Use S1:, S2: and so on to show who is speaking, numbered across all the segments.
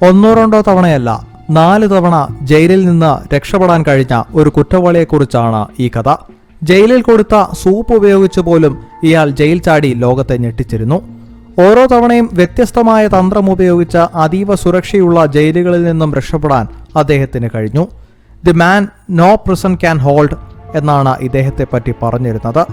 S1: ഒന്നോ രണ്ടോ തവണയല്ല നാല് തവണ ജയിലിൽ നിന്ന് രക്ഷപ്പെടാൻ കഴിഞ്ഞ ഒരു കുറ്റവാളിയെക്കുറിച്ചാണ് ഈ കഥ. ജയിലിൽ കൊടുത്ത സൂപ്പ് ഉപയോഗിച്ച് പോലും ഇയാൾ ജയിൽ ചാടി ലോകത്തെ ഞെട്ടിച്ചിരുന്നു. ഓരോ തവണയും വ്യത്യസ്തമായ തന്ത്രം ഉപയോഗിച്ച് അതീവ സുരക്ഷയുള്ള ജയിലുകളിൽ നിന്നും രക്ഷപ്പെടാൻ അദ്ദേഹത്തിന് കഴിഞ്ഞു. The man no prison can hold എന്നാണ് ഇദ്ദേഹത്തെ പറ്റി പറഞ്ഞിരുന്നത്.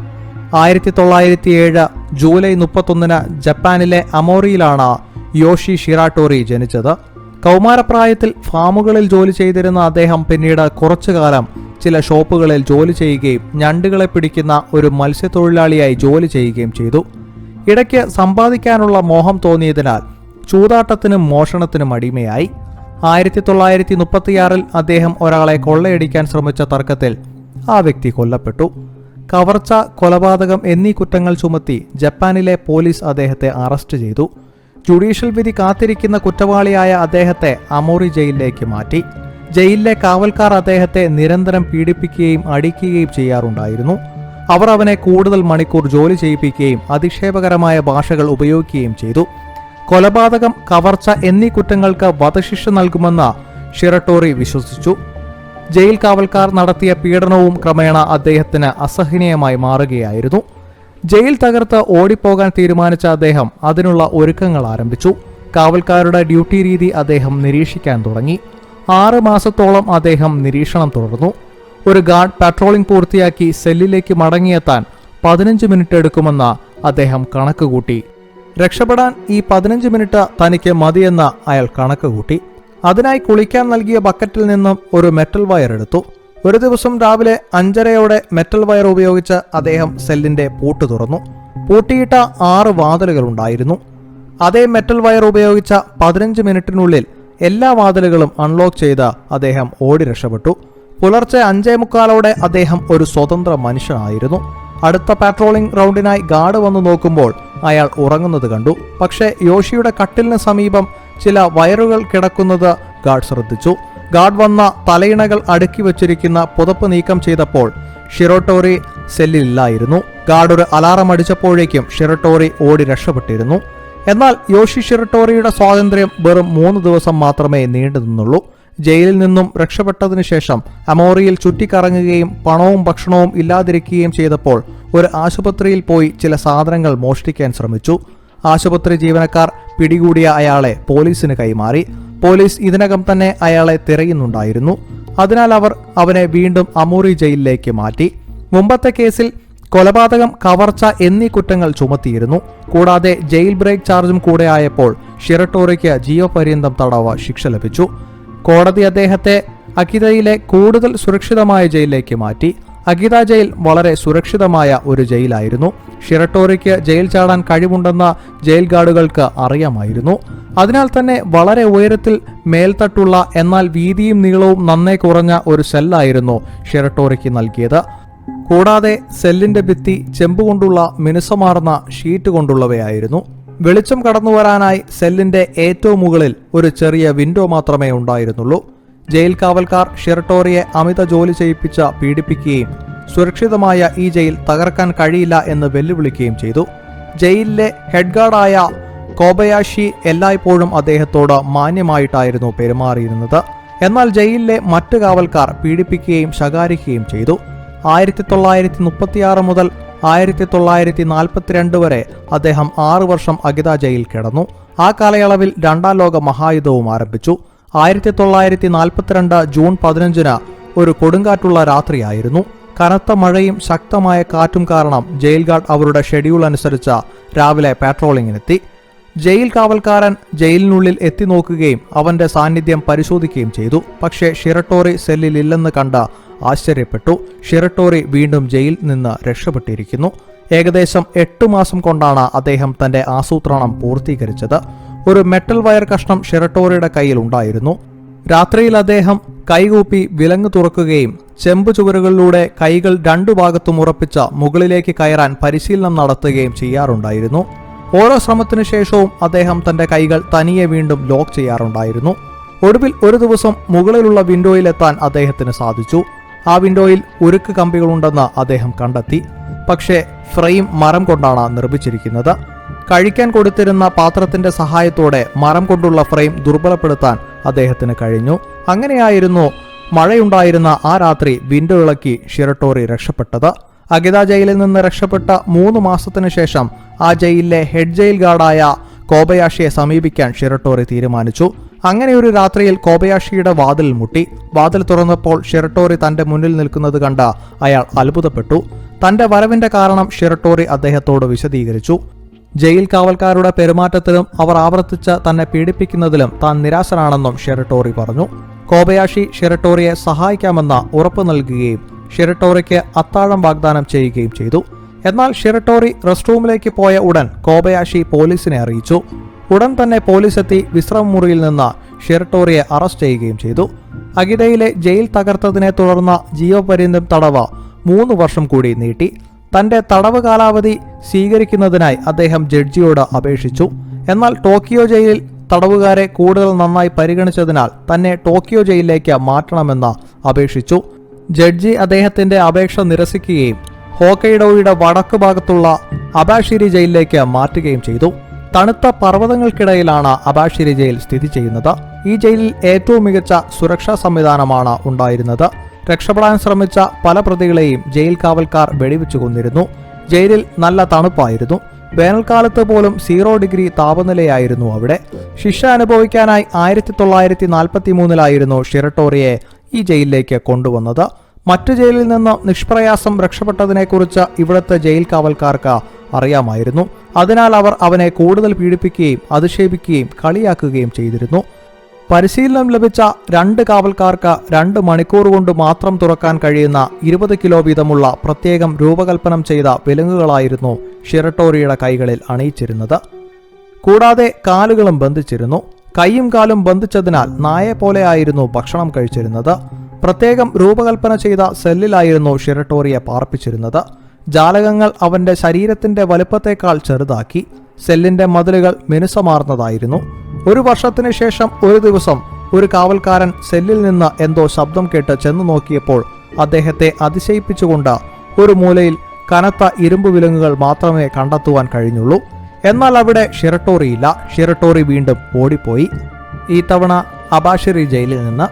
S1: ആയിരത്തി തൊള്ളായിരത്തി ഏഴ് ജൂലൈ മുപ്പത്തൊന്നിന് ജപ്പാനിലെ അമോറിയിലാണ് യോഷി ഷിറാട്ടോറി ജനിച്ചത്. കൗമാരപ്രായത്തിൽ ഫാമുകളിൽ ജോലി ചെയ്തിരുന്ന അദ്ദേഹം പിന്നീട് കുറച്ചു കാലം ചില ഷോപ്പുകളിൽ ജോലി ചെയ്യുകയും ഞണ്ടുകളെ പിടിക്കുന്ന ഒരു മത്സ്യത്തൊഴിലാളിയായി ജോലി ചെയ്യുകയും ചെയ്തു. ഇടയ്ക്ക് സമ്പാദിക്കാനുള്ള മോഹം തോന്നിയതിനാൽ ചൂതാട്ടത്തിനും മോഷണത്തിനും അടിമയായി. ആയിരത്തി തൊള്ളായിരത്തി മുപ്പത്തിയാറിൽ അദ്ദേഹം ഒരാളെ കൊള്ളയടിക്കാൻ ശ്രമിച്ച തർക്കത്തിൽ ആ വ്യക്തി കൊല്ലപ്പെട്ടു. കവർച്ച കൊലപാതകം എന്നീ കുറ്റങ്ങൾ ചുമത്തി ജപ്പാനിലെ പോലീസ് അദ്ദേഹത്തെ അറസ്റ്റ് ചെയ്തു. ജുഡീഷ്യൽ വിധി കാത്തിരിക്കുന്ന കുറ്റവാളിയായ അദ്ദേഹത്തെ അമോറി ജയിലിലേക്ക് മാറ്റി. ജയിലിലെ കാവൽക്കാർ അദ്ദേഹത്തെ നിരന്തരം പീഡിപ്പിക്കുകയും അടിക്കുകയും ചെയ്യാറുണ്ടായിരുന്നു. അവർ അവനെ കൂടുതൽ മണിക്കൂർ ജോലി ചെയ്യിപ്പിക്കുകയും അധിക്ഷേപകരമായ ഭാഷകൾ ഉപയോഗിക്കുകയും ചെയ്തു. കൊലപാതകം കവർച്ച എന്നീ കുറ്റങ്ങൾക്ക് വധശിക്ഷ നൽകുമെന്ന് ഷിറട്ടോറി വിശ്വസിച്ചു. ജയിൽ കാവൽക്കാർ നടത്തിയ പീഡനവും ക്രമേണ അദ്ദേഹത്തിന് അസഹനീയമായി മാറുകയായിരുന്നു. ജയിൽ തകർത്ത് ഓടിപ്പോകാൻ തീരുമാനിച്ച അദ്ദേഹം അതിനുള്ള ഒരുക്കങ്ങൾ ആരംഭിച്ചു. കാവൽക്കാരുടെ ഡ്യൂട്ടി രീതി അദ്ദേഹം നിരീക്ഷിക്കാൻ തുടങ്ങി. ആറ് മാസത്തോളം അദ്ദേഹം നിരീക്ഷണം തുടർന്നു. ഒരു ഗാർഡ് പാട്രോളിംഗ് പൂർത്തിയാക്കി സെല്ലിലേക്ക് മടങ്ങിയെത്താൻ പതിനഞ്ച് മിനിറ്റ് എടുക്കുമെന്ന് അദ്ദേഹം കണക്കുകൂട്ടി. രക്ഷപ്പെടാൻ ഈ പതിനഞ്ച് മിനിറ്റ് തനിക്ക് മതിയെന്ന് അയാൾ കണക്കുകൂട്ടി. അതിനായി കുളിക്കാൻ നൽകിയ ബക്കറ്റിൽ നിന്നും ഒരു മെറ്റൽ വയർ എടുത്തു. ഒരു ദിവസം രാവിലെ അഞ്ചരയോടെ മെറ്റൽ വയർ ഉപയോഗിച്ച് അദ്ദേഹം സെല്ലിന്റെ പൂട്ട് തുറന്നു. പൂട്ടിയിട്ട ആറ് വാതിലുകൾ ഉണ്ടായിരുന്നു. അതേ മെറ്റൽ വയർ ഉപയോഗിച്ച പതിനഞ്ച് മിനിറ്റിനുള്ളിൽ എല്ലാ വാതിലുകളും അൺലോക്ക് ചെയ്ത് അദ്ദേഹം ഓടി രക്ഷപ്പെട്ടു. പുലർച്ചെ അഞ്ചേ മുക്കാലോടെ അദ്ദേഹം ഒരു സ്വതന്ത്ര മനുഷ്യനായിരുന്നു. അടുത്ത പാട്രോളിംഗ് റൗണ്ടിനായി ഗാർഡ് വന്നു നോക്കുമ്പോൾ അയാൾ ഉറങ്ങുന്നത് കണ്ടു. പക്ഷേ യോഷിയുടെ കട്ടിലിന് സമീപം ചില വയറുകൾ കിടക്കുന്നത് ഗാർഡ് ശ്രദ്ധിച്ചു. ഗാർഡ് വന്ന തലയിണകൾ അടുക്കി വച്ചിരിക്കുന്ന പുതപ്പ് നീക്കം ചെയ്തപ്പോൾ ഷിറോട്ടോറി സെല്ലിലില്ലായിരുന്നു. ഗാർഡ് ഒരു അലാറം അടിച്ചപ്പോഴേക്കും ഷിറട്ടോറി ഓടി രക്ഷപ്പെട്ടിരുന്നു. എന്നാൽ യോഷി ഷിറട്ടോറിയുടെ സ്വാതന്ത്ര്യം വെറും മൂന്ന് ദിവസം മാത്രമേ നീണ്ടു നിന്നുള്ളൂ. ജയിലിൽ നിന്നും രക്ഷപ്പെട്ടതിനു ശേഷം അമോറിയിൽ ചുറ്റിക്കറങ്ങുകയും പണവും ഭക്ഷണവും ഇല്ലാതിരിക്കുകയും ചെയ്തപ്പോൾ ഒരു ആശുപത്രിയിൽ പോയി ചില സാധനങ്ങൾ മോഷ്ടിക്കാൻ ശ്രമിച്ചു. ആശുപത്രി ജീവനക്കാർ പിടികൂടിയ അയാളെ പോലീസിന് കൈമാറി. പോലീസ് ഇതിനകം തന്നെ അയാളെ തിരയുന്നുണ്ടായിരുന്നു. അതിനാൽ അവർ അവനെ വീണ്ടും അമൂറി ജയിലിലേക്ക് മാറ്റി. മുമ്പത്തെ കേസിൽ കൊലപാതകം കവർച്ച എന്നീ കുറ്റങ്ങൾ ചുമത്തിയിരുന്നു. കൂടാതെ ജയിൽ ബ്രേക്ക് ചാർജും കൂടെ ആയപ്പോൾ ഷിറട്ടോറിക്ക് ജീവപര്യന്തം തടവ് ശിക്ഷ ലഭിച്ചു. കോടതി അദ്ദേഹത്തെ അക്കിതയിലെ കൂടുതൽ സുരക്ഷിതമായ ജയിലിലേക്ക് മാറ്റി. അകിത ജയിൽ വളരെ സുരക്ഷിതമായ ഒരു ജയിലായിരുന്നു. ഷിറട്ടോറിക്ക് ജയിൽ ചാടാൻ കഴിവുണ്ടെന്ന് ജയിൽ ഗാർഡുകൾക്ക് അറിയാമായിരുന്നു. അതിനാൽ തന്നെ വളരെ ഉയരത്തിൽ മേൽത്തട്ടുള്ള എന്നാൽ വീതിയും നീളവും നന്നേ കുറഞ്ഞ ഒരു സെല്ലായിരുന്നു ഷിറട്ടോറിക്ക് നൽകിയത്. കൂടാതെ സെല്ലിന്റെ ഭിത്തി ചെമ്പ് കൊണ്ടുള്ള മിനുസമാർന്ന ഷീറ്റ് കൊണ്ടുള്ളവയായിരുന്നു. വെളിച്ചം കടന്നു വരാനായി സെല്ലിന്റെ ഏറ്റവും മുകളിൽ ഒരു ചെറിയ വിൻഡോ മാത്രമേ ഉണ്ടായിരുന്നുള്ളൂ. ജയിൽ കാവൽക്കാർ ഷിറട്ടോറിയെ അമിത ജോലി ചെയ്യിപ്പിച്ച് പീഡിപ്പിക്കുകയും സുരക്ഷിതമായ ഈ ജയിൽ തകർക്കാൻ കഴിയില്ല എന്ന് വെല്ലുവിളിക്കുകയും ചെയ്തു. ജയിലിലെ ഹെഡ് ഗാർഡായ കോബയാഷി എല്ലായ്പ്പോഴും അദ്ദേഹത്തോട് മാന്യമായിട്ടായിരുന്നു പെരുമാറിയിരുന്നത്. എന്നാൽ ജയിലിലെ മറ്റ് കാവൽക്കാർ പീഡിപ്പിക്കുകയും ശകാരിക്കുകയും ചെയ്തു. ആയിരത്തി തൊള്ളായിരത്തി മുപ്പത്തിയാറ് മുതൽ ആയിരത്തി തൊള്ളായിരത്തി നാൽപ്പത്തിരണ്ട് വരെ അദ്ദേഹം ആറു വർഷം അഗിത ജയിൽ കിടന്നു. ആ കാലയളവിൽ രണ്ടാം ലോക മഹായുദ്ധവും ആരംഭിച്ചു. ആയിരത്തി തൊള്ളായിരത്തി നാൽപ്പത്തിരണ്ട് ജൂൺ പതിനഞ്ചിന് ഒരു കൊടുങ്കാറ്റുള്ള രാത്രിയായിരുന്നു. കനത്ത മഴയും ശക്തമായ കാറ്റും കാരണം ജയിൽ ഗാർഡ് അവരുടെ ഷെഡ്യൂൾ അനുസരിച്ച് രാവിലെ പാട്രോളിങ്ങിനെത്തി. ജയിൽ കാവൽക്കാരൻ ജയിലിനുള്ളിൽ എത്തി നോക്കുകയും അവന്റെ സാന്നിധ്യം പരിശോധിക്കുകയും ചെയ്തു. പക്ഷേ ഷിറട്ടോറി സെല്ലിൽ ഇല്ലെന്ന് കണ്ട് ആശ്ചര്യപ്പെട്ടു. ഷിറട്ടോറി വീണ്ടും ജയിൽ നിന്ന് രക്ഷപ്പെട്ടിരിക്കുന്നു. ഏകദേശം എട്ട് മാസം കൊണ്ടാണ് അദ്ദേഹം തന്റെ ആസൂത്രണം പൂർത്തീകരിച്ചത്. ഒരു മെറ്റൽ വയർ കഷ്ണം ഷിറട്ടോറിയുടെ കയ്യിൽ ഉണ്ടായിരുന്നു. രാത്രിയിൽ അദ്ദേഹം കൈകൂപ്പി വിലങ്ങ് തുറക്കുകയും ചെമ്പ് ചുവരുകളിലൂടെ കൈകൾ രണ്ടു ഭാഗത്തും ഉറപ്പിച്ച മുകളിലേക്ക് കയറാൻ പരിശീലനം നടത്തുകയും ചെയ്യാറുണ്ടായിരുന്നു. ഓരോ ശ്രമത്തിനു ശേഷവും അദ്ദേഹം തന്റെ കൈകൾ തനിയെ വീണ്ടും ലോക്ക് ചെയ്യാറുണ്ടായിരുന്നു. ഒടുവിൽ ഒരു ദിവസം മുകളിലുള്ള വിൻഡോയിലെത്താൻ അദ്ദേഹത്തിന് സാധിച്ചു. ആ വിൻഡോയിൽ ഉരുക്ക് കമ്പികളുണ്ടെന്ന് അദ്ദേഹം കണ്ടെത്തി. പക്ഷേ ഫ്രെയിം മരം കൊണ്ടാണ് നിർമ്മിച്ചിരിക്കുന്നത്. കഴിക്കാൻ കൊടുത്തിരുന്ന പാത്രത്തിന്റെ സഹായത്തോടെ മരം കൊണ്ടുള്ള ഫ്രെയിം ദുർബലപ്പെടുത്താൻ അദ്ദേഹത്തിന് കഴിഞ്ഞു. അങ്ങനെയായിരുന്നു മഴയുണ്ടായിരുന്ന ആ രാത്രി വിൻഡോ ഇളക്കി ഷിറട്ടോറി രക്ഷപ്പെട്ടത്. അഗിത ജയിലിൽ നിന്ന് രക്ഷപ്പെട്ട മൂന്ന് മാസത്തിനു ശേഷം ആ ജയിലിലെ ഹെഡ് ജയിൽ ഗാർഡായ കോബയാഷിയെ സമീപിക്കാൻ ഷിറട്ടോറി തീരുമാനിച്ചു. അങ്ങനെ ഒരു രാത്രിയിൽ കോബയാഷിയുടെ വാതിൽ മുട്ടി. വാതിൽ തുറന്നപ്പോൾ ഷിറട്ടോറി തന്റെ മുന്നിൽ നിൽക്കുന്നത് കണ്ട അയാൾ അത്ഭുതപ്പെട്ടു. തന്റെ വരവിന്റെ കാരണം ഷിറട്ടോറി അദ്ദേഹത്തോട് വിശദീകരിച്ചു. ജയിൽ കാവൽക്കാരുടെ പെരുമാറ്റത്തിലും അവർ ആവർത്തിച്ച് തന്നെ പീഡിപ്പിക്കുന്നതിലും താൻ നിരാശനാണെന്നും ഷെറട്ടോറി പറഞ്ഞു. കോബയാഷി ഷെറട്ടോറിയെ സഹായിക്കാമെന്ന് ഉറപ്പു നൽകുകയും ഷെറട്ടോറിക്ക് അത്താഴം വാഗ്ദാനം ചെയ്യുകയും ചെയ്തു. എന്നാൽ ഷിറട്ടോറി റെസ്റ്റ് റൂമിലേക്ക് പോയ ഉടൻ കോബയാഷി പോലീസിനെ അറിയിച്ചു. ഉടൻ തന്നെ പോലീസെത്തി വിശ്രമ മുറിയിൽ നിന്ന് ഷിറട്ടോറിയെ അറസ്റ്റ് ചെയ്യുകയും ചെയ്തു. അഗിതയിലെ ജയിൽ തകർത്തതിനെ തുടർന്ന് ജീവപര്യന്തം തടവ മൂന്ന് വർഷം കൂടി നീട്ടി. തന്റെ തടവ് കാലാവധി സ്വീകരിക്കുന്നതിനായി അദ്ദേഹം ജഡ്ജിയോട് അപേക്ഷിച്ചു. എന്നാൽ ടോക്കിയോ ജയിലിൽ തടവുകാരെ കൂടുതൽ നന്നായി പരിഗണിച്ചതിനാൽ തന്നെ ടോക്കിയോ ജയിലിലേക്ക് മാറ്റണമെന്ന് അപേക്ഷിച്ചു. ജഡ്ജി അദ്ദേഹത്തിന്റെ അപേക്ഷ നിരസിക്കുകയും ഹോക്കൈഡോയുടെ വടക്ക് ഭാഗത്തുള്ള അബാഷിരി ജയിലിലേക്ക് മാറ്റുകയും ചെയ്തു. തണുത്ത പർവതങ്ങൾക്കിടയിലാണ് അബാഷിരി ജയിൽ സ്ഥിതി ചെയ്യുന്നത്. ഈ ജയിലിൽ ഏറ്റവും മികച്ച സുരക്ഷാ സംവിധാനമാണ് ഉണ്ടായിരുന്നത്. രക്ഷപ്പെടാൻ ശ്രമിച്ച പല പ്രതികളെയും ജയിൽ കാവൽക്കാർ വെടിവെച്ചു കൊന്നിരുന്നു. ജയിലിൽ നല്ല തണുപ്പായിരുന്നു. വേനൽക്കാലത്ത് പോലും സീറോ ഡിഗ്രി താപനിലയായിരുന്നു അവിടെ. ശിക്ഷ അനുഭവിക്കാനായി ആയിരത്തി തൊള്ളായിരത്തി നാൽപ്പത്തി മൂന്നിലായിരുന്നു ഷിറട്ടോറിയെ ഈ ജയിലിലേക്ക് കൊണ്ടുവന്നത്. മറ്റു ജയിലിൽ നിന്ന് നിഷ്പ്രയാസം രക്ഷപ്പെട്ടതിനെക്കുറിച്ച് ഇവിടുത്തെ ജയിൽ കാവൽക്കാർക്ക് അറിയാമായിരുന്നു. അതിനാൽ അവർ അവനെ കൂടുതൽ പീഡിപ്പിക്കുകയും അധിക്ഷേപിക്കുകയും കളിയാക്കുകയും ചെയ്തിരുന്നു. പരിശീലനം ലഭിച്ച രണ്ട് കാവൽക്കാർക്ക് രണ്ട് മണിക്കൂർ കൊണ്ട് മാത്രം തുറക്കാൻ കഴിയുന്ന ഇരുപത് കിലോ വീതമുള്ള പ്രത്യേകം രൂപകൽപ്പനം ചെയ്ത വിലങ്ങുകളായിരുന്നു ഷിറട്ടോറിയുടെ കൈകളിൽ അണിയിച്ചിരുന്നത്. കൂടാതെ കാലുകളും ബന്ധിച്ചിരുന്നു. കൈയും കാലും ബന്ധിച്ചതിനാൽ നായെ പോലെയായിരുന്നു ഭക്ഷണം കഴിച്ചിരുന്നത്. പ്രത്യേകം രൂപകൽപ്പന ചെയ്ത സെല്ലിലായിരുന്നു ഷിറട്ടോറിയെ പാർപ്പിച്ചിരുന്നത്. ജാലകങ്ങൾ അവന്റെ ശരീരത്തിന്റെ വലുപ്പത്തേക്കാൾ ചെറുതാക്കി. സെല്ലിന്റെ മതിലുകൾ മിനുസമാർന്നതായിരുന്നു. ഒരു വർഷത്തിന് ശേഷം ഒരു ദിവസം ഒരു കാവൽക്കാരൻ സെല്ലിൽ നിന്ന് എന്തോ ശബ്ദം കേട്ട് ചെന്നു നോക്കിയപ്പോൾ അദ്ദേഹത്തെ അതിശയിപ്പിച്ചുകൊണ്ട് ഒരു മൂലയിൽ കനത്ത ഇരുമ്പ് വിലങ്ങുകൾ മാത്രമേ കണ്ടെത്തുവാൻ കഴിഞ്ഞുള്ളൂ. എന്നാൽ അവിടെ ഷിറട്ടോറിയില്ല ഷിറട്ടോറി വീണ്ടും ഓടിപ്പോയി. ഈ തവണ അബാഷിറി ജയിലിൽ നിന്ന്.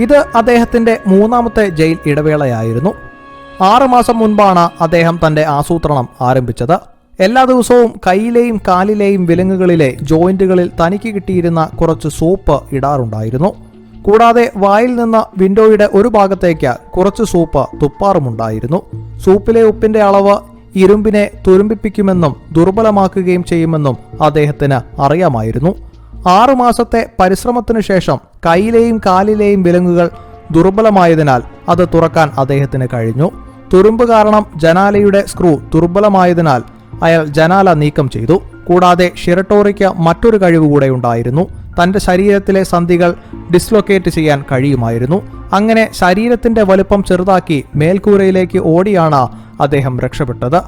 S1: ഇത് അദ്ദേഹത്തിന്റെ മൂന്നാമത്തെ ജയിൽ ഇടവേളയായിരുന്നു. ആറുമാസം മുൻപാണ് അദ്ദേഹം തന്റെ ആസൂത്രണം ആരംഭിച്ചത്. എല്ലാ ദിവസവും കയ്യിലെയും കാലിലെയും വിലങ്ങുകളിലെ ജോയിന്റുകളിൽ തനിക്ക് കിട്ടിയിരുന്ന കുറച്ച് സൂപ്പ് ഇടാറുണ്ടായിരുന്നു. കൂടാതെ വായിൽ നിന്ന് വിൻഡോയുടെ ഒരു ഭാഗത്തേക്ക് കുറച്ച് സൂപ്പ് തുപ്പാറുമുണ്ടായിരുന്നു. സൂപ്പിലെ ഉപ്പിന്റെ അളവ് ഇരുമ്പിനെ തുരുമ്പിപ്പിക്കുമെന്നും ദുർബലമാക്കുകയും ചെയ്യുമെന്നും അദ്ദേഹത്തിന് അറിയാമായിരുന്നു. ആറു മാസത്തെ പരിശ്രമത്തിനു ശേഷം കൈയിലെയും കാലിലെയും വിലങ്ങുകൾ ദുർബലമായതിനാൽ അത് തുറക്കാൻ അദ്ദേഹത്തിന് കഴിഞ്ഞു. തുരുമ്പ് കാരണം ജനാലയുടെ സ്ക്രൂ ദുർബലമായതിനാൽ അയാൾ ജനാല നീക്കം ചെയ്തു. കൂടാതെ ഷിറട്ടോറിക്ക് മറ്റൊരു കഴിവ് കൂടെ ഉണ്ടായിരുന്നു. തന്റെ ശരീരത്തിലെ സന്ധികൾ ഡിസ്ലൊക്കേറ്റ് ചെയ്യാൻ കഴിയുമായിരുന്നു. അങ്ങനെ ശരീരത്തിന്റെ വലുപ്പം ചെറുതാക്കി മേൽക്കൂരയിലേക്ക് ഓടിയാണ് അദ്ദേഹം രക്ഷപ്പെട്ടത്.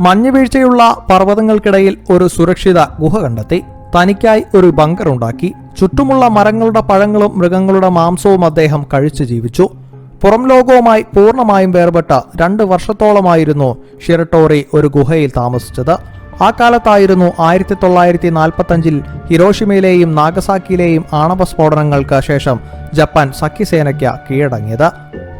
S1: മഞ്ഞുവീഴ്ചയുള്ള പർവതങ്ങൾക്കിടയിൽ ഒരു സുരക്ഷിത ഗുഹ കണ്ടെത്തി. തനിക്കായി ഒരു ബങ്കർ ഉണ്ടാക്കി. ചുറ്റുമുള്ള മരങ്ങളുടെ പഴങ്ങളും മൃഗങ്ങളുടെ മാംസവും അദ്ദേഹം കഴിച്ചു ജീവിച്ചു. പുറം ലോകവുമായി പൂർണമായും വേർപെട്ട രണ്ട് വർഷത്തോളമായിരുന്നു ഷിറട്ടോറി ഒരു ഗുഹയിൽ താമസിച്ചത്. ആ കാലത്തായിരുന്നു ആയിരത്തി തൊള്ളായിരത്തി നാൽപ്പത്തഞ്ചിൽ ഹിരോഷിമയിലെയും നാഗസാക്കിയിലെയും ആണവ സ്ഫോടനങ്ങൾക്ക് ശേഷം ജപ്പാൻ സഖ്യസേനയ്ക്ക് കീഴടങ്ങിയത്.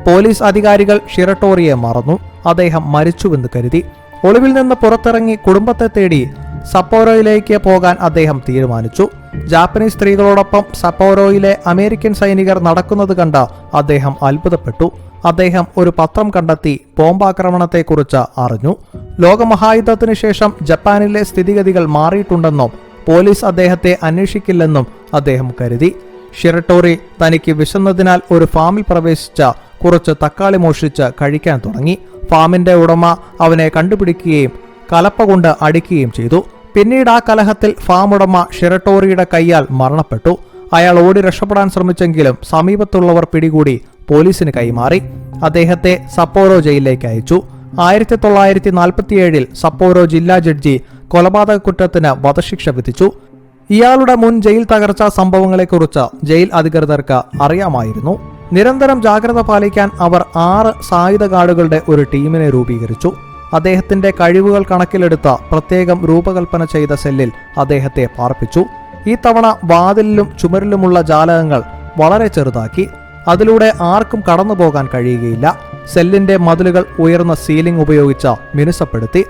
S1: പോലീസ് അധികാരികൾ ഷിറട്ടോറിയെ മറന്നു. അദ്ദേഹം മരിച്ചുവെന്ന് കരുതി. ഒളിവിൽ നിന്ന് പുറത്തിറങ്ങി കുടുംബത്തെ തേടി സപ്പോറോയിലേക്ക് പോകാൻ അദ്ദേഹം തീരുമാനിച്ചു. ജാപ്പനീസ് സ്ത്രീകളോടൊപ്പം സപ്പോറോയിലെ അമേരിക്കൻ സൈനികർ നടക്കുന്നത് കണ്ട് അദ്ദേഹം അത്ഭുതപ്പെട്ടു. അദ്ദേഹം ഒരു പത്രം കണ്ടെത്തി ബോംബാക്രമണത്തെക്കുറിച്ച് അറിഞ്ഞു. ലോകമഹായുദ്ധത്തിനു ശേഷം ജപ്പാനിലെ സ്ഥിതിഗതികൾ മാറിയിട്ടുണ്ടെന്നും പോലീസ് അദ്ദേഹത്തെ അന്വേഷിക്കില്ലെന്നും അദ്ദേഹം കരുതി. ഷിറട്ടോറി തനിക്ക് വിശന്നതിനാൽ ഒരു ഫാമിൽ പ്രവേശിച്ച കുറച്ച് തക്കാളി മോഷ്ടിച്ച് കഴിക്കാൻ തുടങ്ങി. ഫാമിന്റെ ഉടമ അവനെ കണ്ടുപിടിക്കുകയും കലപ്പ കൊണ്ട് അടിക്കുകയും ചെയ്തു. പിന്നീട് ആ കലഹത്തിൽ ഫാം ഉടമ കൈയാൽ മരണപ്പെട്ടു. അയാൾ ഓടി രക്ഷപ്പെടാൻ ശ്രമിച്ചെങ്കിലും സമീപത്തുള്ളവർ പിടികൂടി പോലീസിന് കൈമാറി. അദ്ദേഹത്തെ സപ്പോറോ ജയിലിലേക്ക് അയച്ചു. ആയിരത്തി തൊള്ളായിരത്തി നാൽപ്പത്തിയേഴിൽ സപ്പോറോ ജില്ലാ ജഡ്ജി കൊലപാതക കുറ്റത്തിന് വധശിക്ഷ വിധിച്ചു. ഇയാളുടെ മുൻ ജയിൽ തകർച്ചാ സംഭവങ്ങളെക്കുറിച്ച് ജയിൽ അധികൃതർക്ക് അറിയാമായിരുന്നു. നിരന്തരം ജാഗ്രത പാലിക്കാൻ അവർ ആറ് സായുധ ഗാർഡുകളുടെ ഒരു ടീമിനെ രൂപീകരിച്ചു. അദ്ദേഹത്തിന്റെ കഴിവുകൾ കണക്കിലെടുത്ത പ്രത്യേകം രൂപകൽപ്പന ചെയ്ത സെല്ലിൽ അദ്ദേഹത്തെ പാർപ്പിച്ചു. ഈ തവണ വാതിലിലും ചുമരിലുമുള്ള ജാലകങ്ങൾ വളരെ ചെറുതാക്കി. അതിലൂടെ ആർക്കും കടന്നുപോകാൻ കഴിയുകയില്ല. സെല്ലിന്റെ മതിലുകൾ ഉയർന്ന സീലിംഗ് ഉപയോഗിച്ച് മിനുസപ്പെടുത്തി.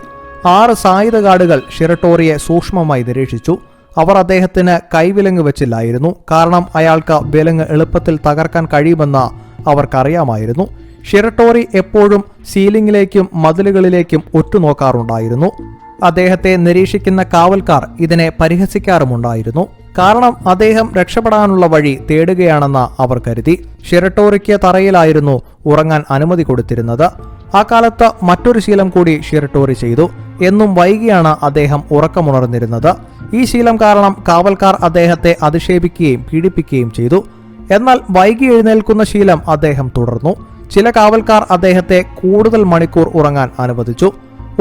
S1: ആറ് സായുധ ഗാർഡുകൾ ഷിറട്ടോറിയെ സൂക്ഷ്മമായി നിരീക്ഷിച്ചു. അവർ അദ്ദേഹത്തിന് കൈവിലങ്ങ് വെച്ചില്ലായിരുന്നു. കാരണം അയാൾക്ക് വിലങ്ങ് എളുപ്പത്തിൽ തകർക്കാൻ കഴിയുമെന്ന് അവർക്കറിയാമായിരുന്നു. ഷിറട്ടോറി എപ്പോഴും സീലിംഗിലേക്കും മതിലുകളിലേക്കും ഒറ്റുനോക്കാറുണ്ടായിരുന്നു അദ്ദേഹത്തെ നിരീക്ഷിക്കുന്ന കാവൽക്കാർ ഇതിനെ പരിഹസിക്കാറുമുണ്ടായിരുന്നു. കാരണം അദ്ദേഹം രക്ഷപ്പെടാനുള്ള വഴി തേടുകയാണെന്ന് അവർ കരുതി. ഷിറട്ടോറിക്ക് തറയിലായിരുന്നു ഉറങ്ങാൻ അനുമതി കൊടുത്തിരുന്നത്. ആ കാലത്ത് മറ്റൊരു ശീലം കൂടി ഷിറട്ടോറി ചെയ്തു. എന്നും വൈകിയാണ് അദ്ദേഹം ഉറക്കമുണർന്നിരുന്നത്. ഈ ശീലം കാരണം കാവൽക്കാർ അദ്ദേഹത്തെ അധിക്ഷേപിക്കുകയും പീഡിപ്പിക്കുകയും ചെയ്തു. എന്നാൽ വൈകി എഴുന്നേൽക്കുന്ന ശീലം അദ്ദേഹം തുടർന്നു. ചില കാവൽക്കാർ അദ്ദേഹത്തെ കൂടുതൽ മണിക്കൂർ ഉറങ്ങാൻ അനുവദിച്ചു.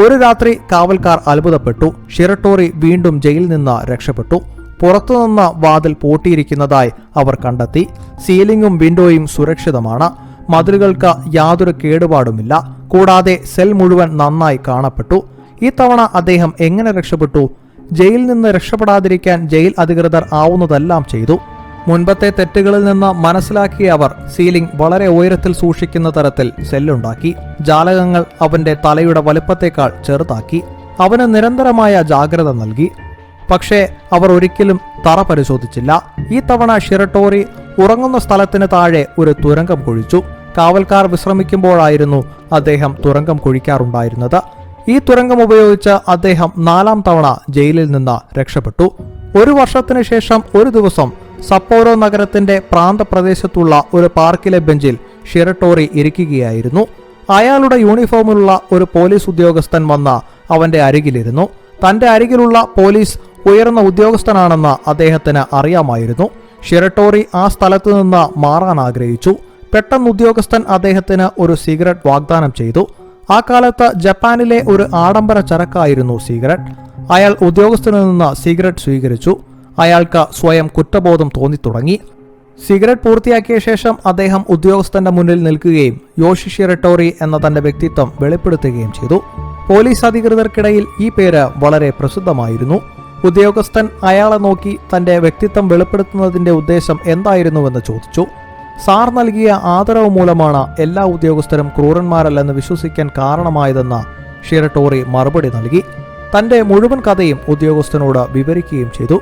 S1: ഒരു രാത്രി കാവൽക്കാർ അത്ഭുതപ്പെട്ടു. ഷിറട്ടോറി വീണ്ടും ജയിലിൽ നിന്ന് രക്ഷപ്പെട്ടു. പുറത്തുനിന്ന് വാതിൽ പൂട്ടിയിരിക്കുന്നതായി അവർ കണ്ടെത്തി. സീലിംഗും വിൻഡോയും സുരക്ഷിതമാണ്. മതിലുകൾക്ക് യാതൊരു കേടുപാടുമില്ല. കൂടാതെ സെൽ മുഴുവൻ നന്നായി കാണപ്പെട്ടു. ഈ തവണ അദ്ദേഹം എങ്ങനെ രക്ഷപ്പെട്ടു? ജയിലിൽ നിന്ന് രക്ഷപ്പെടാതിരിക്കാൻ ജയിൽ അധികൃതർ ആവുന്നതെല്ലാം ചെയ്തു. മുൻപത്തെ തെറ്റുകളിൽ നിന്ന് മനസ്സിലാക്കിയ അവർ സീലിംഗ് വളരെ ഉയരത്തിൽ സൂക്ഷിക്കുന്ന തരത്തിൽ സെല്ലുണ്ടാക്കി. ജാലകങ്ങൾ അവന്റെ തലയുടെ വലുപ്പത്തേക്കാൾ ചെറുതാക്കി. അവന് നിരന്തരമായ ജാഗ്രത നൽകി. പക്ഷേ അവർ ഒരിക്കലും തറ പരിശോധിച്ചില്ല. ഈ തവണ ഷിറട്ടോറി ഉറങ്ങുന്ന സ്ഥലത്തിന് താഴെ ഒരു തുരങ്കം കുഴിച്ചു. കാവൽക്കാർ വിശ്രമിക്കുമ്പോഴായിരുന്നു അദ്ദേഹം തുരങ്കം കുഴിക്കാറുണ്ടായിരുന്നത്. ഈ തുരങ്കം ഉപയോഗിച്ച് അദ്ദേഹം നാലാം തവണ ജയിലിൽ നിന്ന് രക്ഷപ്പെട്ടു. ഒരു വർഷത്തിനു ശേഷം ഒരു ദിവസം സപ്പോറോ നഗരത്തിന്റെ പ്രാന്തപ്രദേശത്തുള്ള ഒരു പാർക്കിലെ ബെഞ്ചിൽ ഷിറട്ടോറി ഇരിക്കുകയായിരുന്നു. അയാളുടെ യൂണിഫോമിലുള്ള ഒരു പോലീസ് ഉദ്യോഗസ്ഥൻ വന്ന അവന്റെ അരികിലിരുന്നു. തന്റെ അരികിലുള്ള പോലീസ് ഉയർന്ന ഉദ്യോഗസ്ഥനാണെന്ന് അദ്ദേഹത്തിന് അറിയാമായിരുന്നു. ഷിറട്ടോറി ആ സ്ഥലത്തു നിന്ന് മാറാൻ ആഗ്രഹിച്ചു. പെട്ടെന്ന് ഉദ്യോഗസ്ഥൻ അദ്ദേഹത്തിന് ഒരു സിഗരറ്റ് വാഗ്ദാനം ചെയ്തു. ആ കാലത്ത് ജപ്പാനിലെ ഒരു ആഡംബര ചരക്കായിരുന്നു സിഗരറ്റ്. അയാൾ ഉദ്യോഗസ്ഥനിൽ നിന്ന് സിഗരറ്റ് സ്വീകരിച്ചു. അയാൾക്ക് സ്വയം കുറ്റബോധം തോന്നിത്തുടങ്ങി. സിഗരറ്റ് പൂർത്തിയാക്കിയ ശേഷം അദ്ദേഹം ഉദ്യോഗസ്ഥന്റെ മുന്നിൽ നിൽക്കുകയും യോഷിഷി റെട്ടോറി എന്ന തന്റെ വ്യക്തിത്വം വെളിപ്പെടുത്തുകയും ചെയ്തു. പോലീസ് അധികൃതർക്കിടയിൽ ഈ പേര് വളരെ പ്രസിദ്ധമായിരുന്നു. ഉദ്യോഗസ്ഥൻ അയാളെ നോക്കി തന്റെ വ്യക്തിത്വം വെളിപ്പെടുത്തുന്നതിന്റെ ഉദ്ദേശം എന്തായിരുന്നുവെന്ന് ചോദിച്ചു. സാർ നൽകിയ ആദരവ് മൂലമാണ് എല്ലാ ഉദ്യോഗസ്ഥരും ക്രൂരന്മാരല്ലെന്ന് വിശ്വസിക്കാൻ കാരണമായതെന്ന് ഷിറട്ടോറി മറുപടി നൽകി. തന്റെ മുഴുവൻ കഥയും ഉദ്യോഗസ്ഥനോട് വിവരിക്കുകയും ചെയ്തു.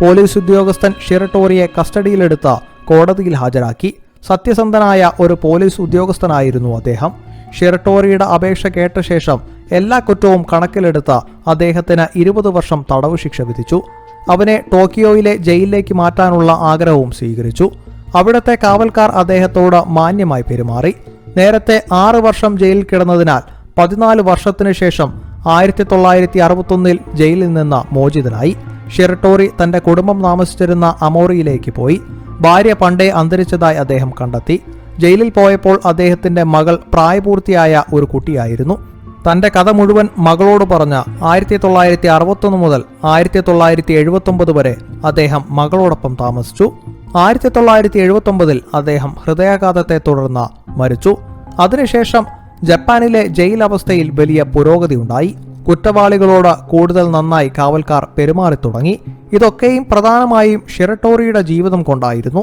S1: പോലീസ് ഉദ്യോഗസ്ഥൻ ഷിറട്ടോറിയെ കസ്റ്റഡിയിലെടുത്ത് കോടതിയിൽ ഹാജരാക്കി. സത്യസന്ധനായ ഒരു പോലീസ് ഉദ്യോഗസ്ഥനായിരുന്നു അദ്ദേഹം. ഷിറട്ടോറിയുടെ അപേക്ഷ കേട്ട ശേഷം എല്ലാ കുറ്റവും കണക്കിലെടുത്ത് അദ്ദേഹത്തിന് ഇരുപത് വർഷം തടവ് ശിക്ഷ വിധിച്ചു. അവനെ ടോക്കിയോയിലെ ജയിലിലേക്ക് മാറ്റാനുള്ള ആഗ്രഹവും സ്വീകരിച്ചു. അവിടത്തെ കാവൽക്കാർ അദ്ദേഹത്തോട് മാന്യമായി പെരുമാറി. നേരത്തെ ആറ് വർഷം ജയിലിൽ കിടന്നതിനാൽ പതിനാല് വർഷത്തിനു ശേഷം ആയിരത്തി തൊള്ളായിരത്തി അറുപത്തൊന്നിൽ ജയിലിൽ നിന്ന് മോചിതനായി. ഷിറട്ടോറി തന്റെ കുടുംബം താമസിച്ചിരുന്ന അമോറിയിലേക്ക് പോയി. ഭാര്യ പണ്ടേ അന്തരിച്ചതായി അദ്ദേഹം കണ്ടെത്തി. ജയിലിൽ പോയപ്പോൾ അദ്ദേഹത്തിന്റെ മകൾ പ്രായപൂർത്തിയായ ഒരു കുട്ടിയായിരുന്നു. തന്റെ കഥ മുഴുവൻ മകളോട് പറഞ്ഞ ആയിരത്തി തൊള്ളായിരത്തി അറുപത്തൊന്ന് മുതൽ ആയിരത്തി തൊള്ളായിരത്തി എഴുപത്തൊമ്പത് വരെ അദ്ദേഹം മകളോടൊപ്പം താമസിച്ചു. ആയിരത്തി തൊള്ളായിരത്തി എഴുപത്തൊമ്പതിൽ അദ്ദേഹം ഹൃദയാഘാതത്തെ തുടർന്ന് മരിച്ചു. അതിനുശേഷം ജപ്പാനിലെ ജയിൽ അവസ്ഥയിൽ വലിയ പുരോഗതി ഉണ്ടായി കുറ്റവാളികളോട് കൂടുതൽ നന്നായി കാവൽക്കാർ പെരുമാറി തുടങ്ങി ഇതൊക്കെയും പ്രധാനമായും ഷിറട്ടോറിയുടെ ജീവിതം കൊണ്ടായിരുന്നു.